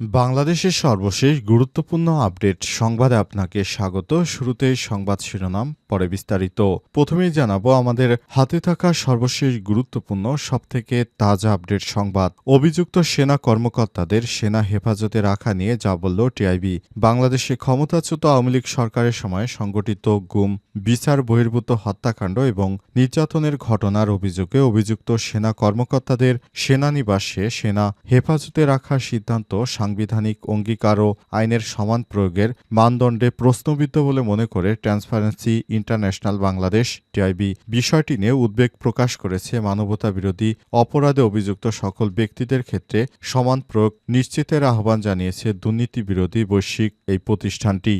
বাংলাদেশের সর্বশেষ গুরুত্বপূর্ণ আপডেট সংবাদে আপনাকে স্বাগত। শুরুতে সংবাদ শিরোনাম, পরে বিস্তারিত। প্রথমেই জানাব আমাদের হাতে থাকা সর্বশেষ গুরুত্বপূর্ণ, সবথেকে তাজা আপডেট সংবাদ। অভিযুক্ত সেনা কর্মকর্তাদের সেনা হেফাজতে রাখা নিয়ে যা বলল টিআইবি। বাংলাদেশে ক্ষমতাচ্যুত আওয়ামী লীগ সরকারের সময় সংগঠিত গুম, বিচার বহির্ভূত হত্যাকাণ্ড এবং নির্যাতনের ঘটনার অভিযোগে অভিযুক্ত সেনা কর্মকর্তাদের সেনানিবাসে সেনা হেফাজতে রাখার সিদ্ধান্ত সাংবিধানিক অঙ্গীকার ও আইনের সমান প্রয়োগের মানদণ্ডে প্রশ্নবিদ্ধ বলে মনে করে ট্রান্সপারেন্সি ইন্টারন্যাশনাল বাংলাদেশ টিআইবি বিষয়টি নিয়ে উদ্বেগ প্রকাশ করেছে মানবতা বিরোধী অপরাধে অভিযুক্ত সকল ব্যক্তিদের ক্ষেত্রে সমান প্রয়োগ নিশ্চিতের আহ্বান জানিয়েছে দুর্নীতি বিরোধী বৈশ্বিক এই প্রতিষ্ঠানটি।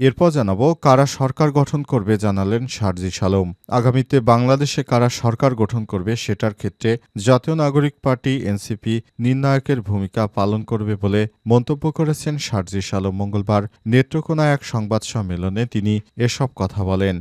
এরপর জানাব কারা সরকার গঠন করবে জানালেন শারজি সালম। আগামীতে বাংলাদেশে কারা সরকার গঠন করবে সেটার ক্ষেত্রে জাতীয় নাগরিক পার্টি, এনসিপি নির্ণায়কের ভূমিকা পালন করবে বলে মন্তব্য করেছেন শারজি সালম। মঙ্গলবার নেত্রকোনায় এক সংবাদ সম্মেলনে তিনি এসব কথা বলেন।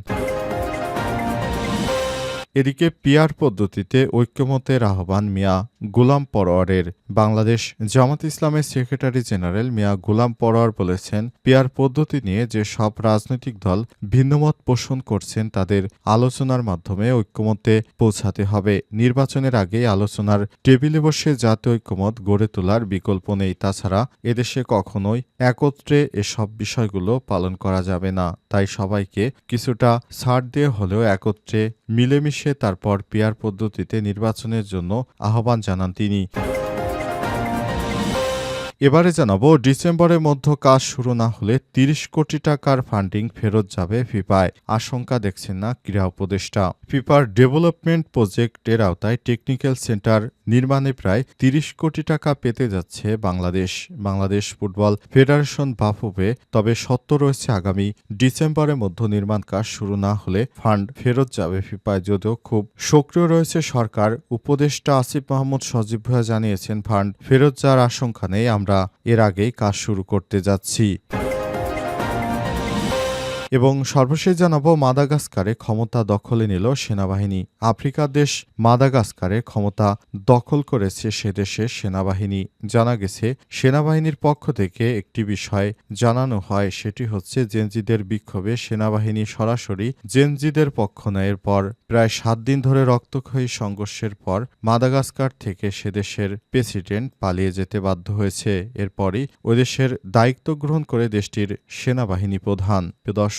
এদিকে পিয়ার পদ্ধতিতে ঐক্যমতের আহ্বান মিয়া গোলাম পরোয়ারের। বাংলাদেশ জামাত ইসলামের সেক্রেটারি জেনারেল মিয়া গোলাম পরোয়ার বলেছেন, পিয়ার পদ্ধতি নিয়ে যে সব রাজনৈতিক দল ভিন্নমত পোষণ করছেন তাদের আলোচনার মাধ্যমে ঐক্যমতে পৌঁছাতে হবে। নির্বাচনের আগেই আলোচনার টেবিলে বসে জাতীয় ঐক্যমত গড়ে তোলার বিকল্প নেই। তাছাড়া এদেশে কখনোই একত্রে এসব বিষয়গুলো পালন করা যাবে না। তাই সবাইকে কিছুটা ছাড় দিয়ে হলেও একত্রে মিলেমিশে তারপর পিয়ার পদ্ধতিতে নির্বাচনের জন্য আহ্বান জানান তিনি। এবারে জানাব, ডিসেম্বরের মধ্যে কাজ শুরু না হলে তিরিশ কোটি টাকার ফান্ডিং ফেরত যাবে ফিফায়। আশঙ্কা দেখছেন না ক্রীড়া উপদেষ্টা। ফিফার ডেভেলপমেন্ট প্রজেক্টের আওতায় টেকনিক্যাল সেন্টার নির্মাণে প্রায় তিরিশ কোটি টাকা পেতে যাচ্ছে বাংলাদেশ। বাংলাদেশ ফুটবল ফেডারেশন বাফুবে তবে সত্য রয়েছে আগামী ডিসেম্বরের মধ্যে নির্মাণ কাজ শুরু না হলে ফান্ড ফেরত যাবে ফিফায় যদিও খুব সক্রিয় রয়েছে সরকার, উপদেষ্টা আসিফ মাহমুদ সজীব ভুয়া জানিয়েছেন, ফান্ড ফেরত যাওয়ার আশঙ্কা নেই, আমরা এর আগেই কাজ শুরু করতে যাচ্ছি। এবং সর্বশেষ জানাব মাদাগাস্কারে ক্ষমতা দখলে নিল সেনাবাহিনী। আফ্রিকার দেশ মাদাগাস্কারে ক্ষমতা দখল করেছে সে দেশের সেনাবাহিনী। জানা গেছে, সেনাবাহিনীর পক্ষ থেকে একটি বিষয় জানানো হয়, সেটি হচ্ছে জেনজিদের বিক্ষোভে সেনাবাহিনী সরাসরি জেনজিদের পক্ষ নেয় পর, প্রায় সাত দিন ধরে রক্তক্ষয়ী সংঘর্ষের পর মাদাগাস্কার থেকে সে দেশের প্রেসিডেন্ট পালিয়ে যেতে বাধ্য হয়েছে। এরপরই ওই দেশের দায়িত্ব গ্রহণ করে দেশটির সেনাবাহিনী প্রধান। দর্শক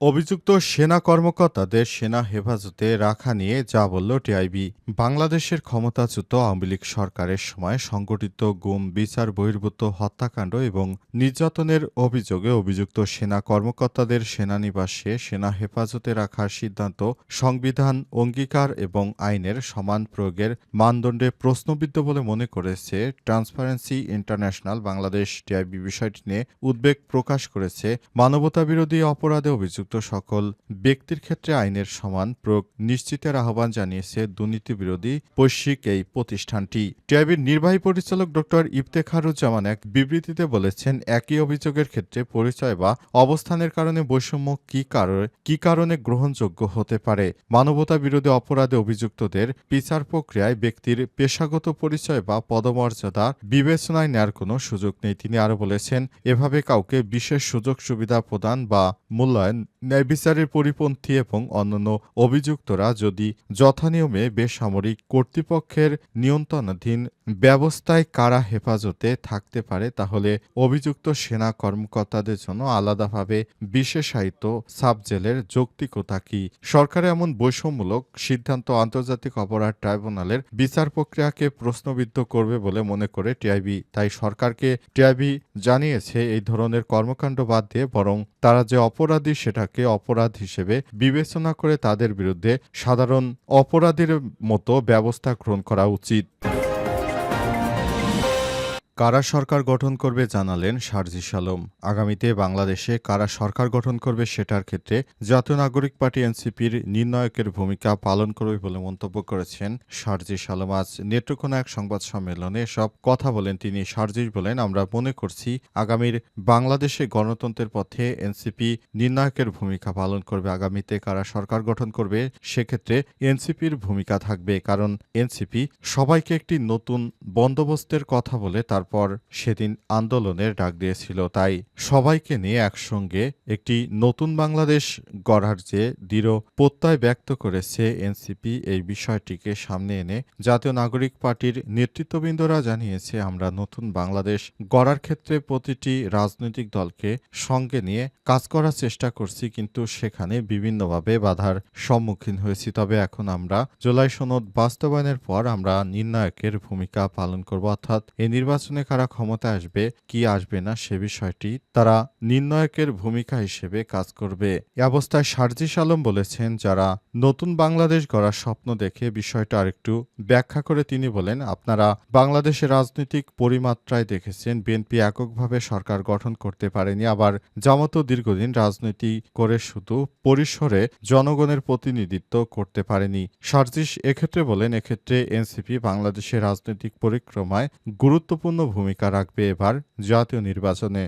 অভিযুক্ত সেনা কর্মকর্তাদের সেনা হেফাজতে রাখা নিয়ে যা বলল টিআইবি। বাংলাদেশের ক্ষমতাচ্যুত আওয়ামী লীগ সরকারের সময় সংগঠিত গুম, বিচার, বহির্ভূত হত্যাকাণ্ড এবং নির্যাতনের অভিযোগে অভিযুক্ত সেনা কর্মকর্তাদের সেনানিবাসে সেনা হেফাজতে রাখার সিদ্ধান্ত সংবিধান, অঙ্গীকার এবং আইনের সমান প্রয়োগের মানদণ্ডে প্রশ্নবিদ্ধ বলে মনে করেছে ট্রান্সপারেন্সি ইন্টারন্যাশনাল বাংলাদেশ। টিআইবি বিষয়টি নিয়ে উদ্বেগ প্রকাশ করেছে মানবতাবিরোধী অপরাধে অভিযুক্ত সকল ব্যক্তির ক্ষেত্রে আইনের সমান প্রয়োগ নিশ্চিতের আহ্বান জানিয়েছে দুর্নীতি বিরোধী বৈশ্বিক এই প্রতিষ্ঠানটি। টিআইবির নির্বাহী পরিচালক ডক্টর ইফতেখারুজ্জামান এক বিবৃতিতে বলেছেন, একই অভিযোগের ক্ষেত্রে পরিচয় বা অবস্থানের কারণে বৈষম্য কি কারণে কি কারণে গ্রহণযোগ্য হতে পারে? মানবতা বিরোধী অপরাধে অভিযুক্তদের বিচার প্রক্রিয়ায় ব্যক্তির পেশাগত পরিচয় বা পদমর্যাদা বিবেচনায় নেয়ার কোনো সুযোগ নেই। তিনি আরও বলেছেন, এভাবে কাউকে বিশেষ সুযোগ সুবিধা প্রদান বা মূল্যায়ন ন্যায় বিচারের পরিপন্থী এবং অন্যান্য অভিযুক্তরা যদি যথানিয়মে বেসামরিক কর্তৃপক্ষের নিয়ন্ত্রণাধীন ব্যবস্থায় কারা হেফাজতে থাকতে পারে, তাহলে অভিযুক্ত সেনা কর্মকর্তাদের জন্য আলাদাভাবে বিশেষায়িত সাবজেলের যৌক্তিকতা কি? সরকার এমন বৈষম্যমূলক সিদ্ধান্ত আন্তর্জাতিক অপরাধ ট্রাইব্যুনালের বিচার প্রক্রিয়াকে প্রশ্নবিদ্ধ করবে বলে মনে করে টিআইবি। তাই সরকারকে টিআইবি জানিয়েছে, এই ধরনের কর্মকাণ্ড বাদ দিয়ে বরং তারা যে অপরাধী সেটাকে অপরাধ হিসেবে বিবেচনা করে তাদের বিরুদ্ধে সাধারণ অপরাধীর মতো ব্যবস্থা গ্রহণ করা উচিত। কারা সরকার গঠন করবে জানালেন সারজিস আলম আগামীতে বাংলাদেশে কারা সরকার গঠন করবে সেটার ক্ষেত্রে জাতীয় নাগরিক পার্টি এনসিপির নির্ণায়কের ভূমিকা পালন করবে বলে মন্তব্য করেছেন সারজিস আলম আজ নেত্রকোনা এক সংবাদ সম্মেলনে সব কথা বলেন তিনি। সারজিস বলেন, আমরা মনে করছি আগামীর বাংলাদেশে গণতন্ত্রের পথে এনসিপি নির্ণায়কের ভূমিকা পালন করবে। আগামীতে কারা সরকার গঠন করবে সেক্ষেত্রে এনসিপির ভূমিকা থাকবে। কারণ এনসিপি সবাইকে একটি নতুন বন্দোবস্তের কথা বলে তারপর সেদিন আন্দোলনের ডাক দিয়েছিল। তাই সবাইকে নিয়ে একসঙ্গে একটি নতুন বাংলাদেশ গড়ার যে দৃঢ় প্রত্যয় ব্যক্ত করেছে এনসিপি, এই বিষয়টিকে সামনে এনে জাতীয় নাগরিক পার্টির নেতৃত্ববৃন্দরা জানিয়েছে, আমরা নতুন বাংলাদেশ গড়ার ক্ষেত্রে প্রতিটি রাজনৈতিক দলকে সঙ্গে নিয়ে কাজ করার চেষ্টা করছি, কিন্তু সেখানে বিভিন্নভাবে বাধার সম্মুখীন হয়েছি। তবে এখন আমরা জুলাই সনদ বাস্তবায়নের পর আমরা নির্ণায়কের ভূমিকা পালন করব, অর্থাৎ এই নির্বাচনে কারা ক্ষমতা আসবে, কি আসবে না সে বিষয়টি তারা নির্ণায়কের ভূমিকা হিসেবে কাজ করবে। এ অবস্থায় সারজিস আলম বলেছেন, যারা নতুন বাংলাদেশ গড়ার স্বপ্ন দেখে বিষয়টা আরেকটু ব্যাখ্যা করে তিনি বলেন, আপনারা বাংলাদেশের রাজনৈতিক পরিমাত্রায় দেখেছেন, বিএনপি এককভাবে সরকার গঠন করতে পারেনি, আবার জামাতও দীর্ঘদিন রাজনীতি করে শুধু পরিসরে জনগণের প্রতিনিধিত্ব করতে পারেনি। সার্জিস এক্ষেত্রে বলেন, এক্ষেত্রে এনসিপি বাংলাদেশের রাজনৈতিক পরিক্রমায় গুরুত্বপূর্ণ ভূমিকা রাখবে এবার জাতীয় নির্বাচনে।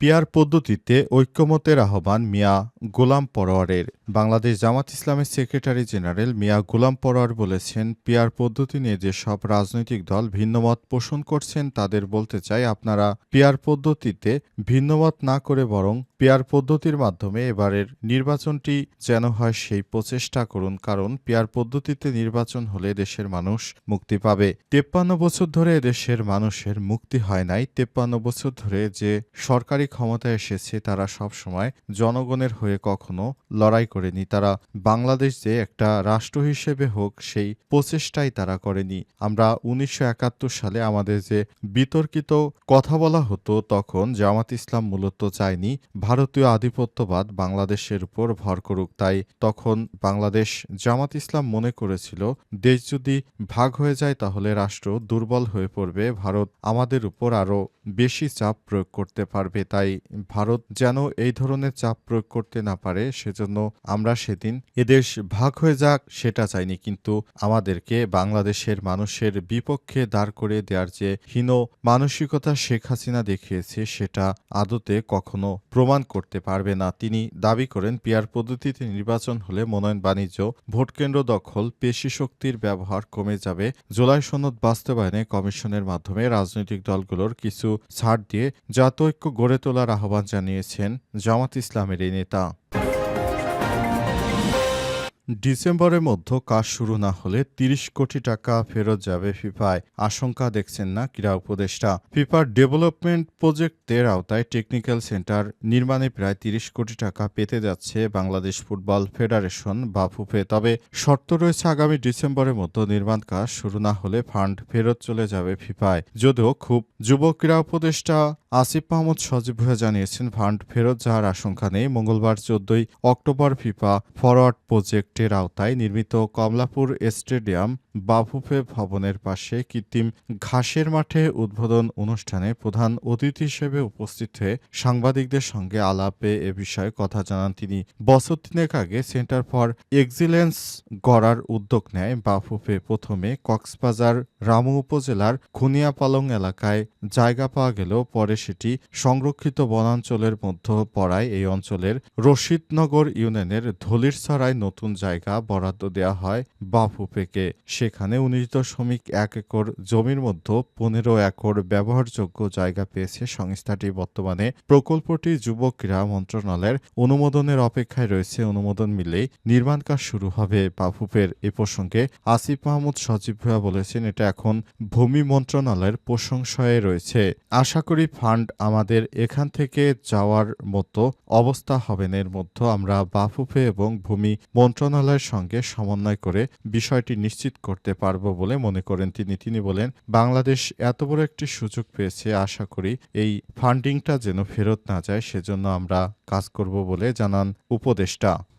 পিয়ার পদ্ধতিতে ঐক্যমতের আহ্বান মিয়া গোলাম পরোয়ারের। বাংলাদেশ জামাত ইসলামের সেক্রেটারি জেনারেল মিয়া গোলাম পরোয়ার বলেছেন, পিয়ার পদ্ধতি নিয়ে যে সব রাজনৈতিক দল ভিন্নমত পোষণ করছেন তাদের বলতে চাই আপনারা পিয়ার পদ্ধতিতে ভিন্নমত না করে বরং পিয়ার পদ্ধতির মাধ্যমে এবারের নির্বাচনটি যেন হয় সেই প্রচেষ্টা করুন, কারণ পিয়ার পদ্ধতিতে নির্বাচন হলে দেশের মানুষ মুক্তি পাবে। তেপ্পান্ন বছর ধরে দেশের মানুষের মুক্তি হয় নাই। তেপ্পান্ন বছর ধরে যে সরকারি ক্ষমতায় এসেছে তারা সব সময় জনগণের হয়ে কখনো লড়াই করেনি। তারা বাংলাদেশ যে একটা রাষ্ট্র হিসেবে হোক, সেই প্রচেষ্টাই তারা করেনি। আমরা উনিশশো সালে আমাদের যে বিতর্কিত কথা বলা হতো, তখন জামাত ইসলাম মূলত চায়নি ভারতীয় আধিপত্যবাদ বাংলাদেশের উপর ভর করুক। তাই তখন বাংলাদেশ জামাত ইসলাম মনে করেছিল, দেশ যদি ভাগ হয়ে যায় তাহলে রাষ্ট্র দুর্বল হয়ে পড়বে। ভারত আমাদের উপর আরও বেশি চাপ প্রয়োগ করতে পারবে। তাই ভারত যেন এই ধরনের চাপ প্রয়োগ করতে না পারে, সেজন্য আমরা সেদিন এদেশ ভাগ হয়ে যাক সেটা চাইনি। কিন্তু আমাদেরকে বাংলাদেশের মানুষের বিপক্ষে দাঁড় করে দেওয়ার যে হীন মানসিকতা শেখ হাসিনা দেখিয়েছে, সেটা আদতে কখনো প্রমাণ করতে পারবে না। তিনি দাবি করেন পিয়ার পদ্ধতিতে নির্বাচন হলে মনোনয়ন বাণিজ্য ভোটকেন্দ্র দখল, পেশি শক্তির ব্যবহার কমে যাবে। জুলাই সনদ বাস্তবায়নে কমিশনের মাধ্যমে রাজনৈতিক দলগুলোর কিছু ছাড় দিয়ে জাতৈক্য গড়ে তোলার আহ্বান জানিয়েছেন জামাত ইসলামের এই নেতা। ডিসেম্বরের মধ্যে কাজ শুরু না হলে ৩০ কোটি টাকা ফেরত যাবে ফিফায়। আশঙ্কা দেখছেন না ক্রীড়া উপদেষ্টা। ফিফার ডেভেলপমেন্ট প্রজেক্টের আওতায় টেকনিক্যাল সেন্টার নির্মাণে প্রায় ৩০ কোটি টাকা পেতে যাচ্ছে বাংলাদেশ ফুটবল ফেডারেশন বা ফুফে তবে শর্ত রয়েছে আগামী ডিসেম্বরের মধ্যে নির্মাণ কাজ শুরু না হলে ফান্ড ফেরত চলে যাবে ফিফায়। যদিও খুব যুব ক্রীড়া উপদেষ্টা আসিফ মাহমুদ সজীব ভুয়া জানিয়েছেন, ফান্ড ফেরত যাওয়ার আশঙ্কা নেই। মঙ্গলবার চোদ্দই অক্টোবর ফিফা ফরওয়ার্ড প্রজেক্টের আওতায় নির্মিত কমলাপুর স্টেডিয়াম বাফুফে ভবনের পাশে কৃত্রিম ঘাসের মাঠে উদ্বোধন অনুষ্ঠানে প্রধান অতিথি হিসেবে উপস্থিত হয়ে সাংবাদিকদের সঙ্গে আলাপে এ বিষয়ে কথা জানান তিনি। বছর তিনেক আগে সেন্টার ফর এক্সিলেন্স গড়ার উদ্যোগ নেয় বাফুফে। প্রথমে কক্সবাজার, রামু উপজেলার খুনিয়াপালং এলাকায় জায়গা পাওয়া গেলেও পরে সেটি সংরক্ষিত বনাঞ্চলের মধ্যে পড়ায় এই অঞ্চলের রশিদনগর ইউনিয়নের ধলিরছড়ায় নতুন জায়গা বরাদ্দ দেওয়া হয় বাফুপেকে সেখানে উনিশ দশমিক এক একর জমির মধ্যে পনেরো একর ব্যবহারযোগ্য জায়গা পেয়েছে সংস্থাটি। বর্তমানে প্রকল্পটি যুব ক্রীড়া মন্ত্রণালয়ের অনুমোদনের অপেক্ষায় রয়েছে। অনুমোদন মিলেই নির্মাণ কাজ শুরু হবে বাফুপের এ প্রসঙ্গে আসিফ মাহমুদ সজীব ভুয়া বলেছেন, এটা এখন ভূমি মন্ত্রণালয়ের প্রশংসায় রয়েছে। আশা করি ফান্ড আমাদের এখান থেকে যাওয়ার মতো অবস্থা হবে এর মধ্যে আমরা বাফুফে এবং ভূমি মন্ত্রণালয়ের সঙ্গে সমন্বয় করে বিষয়টি নিশ্চিত করতে পারব বলে মনে করেন তিনি। তিনি বলেন, বাংলাদেশ এত বড় একটি সুযোগ পেয়েছে, আশা করি এই ফান্ডিংটা যেন ফেরত না যায়, সেজন্য আমরা কাজ করব বলে জানান উপদেষ্টা।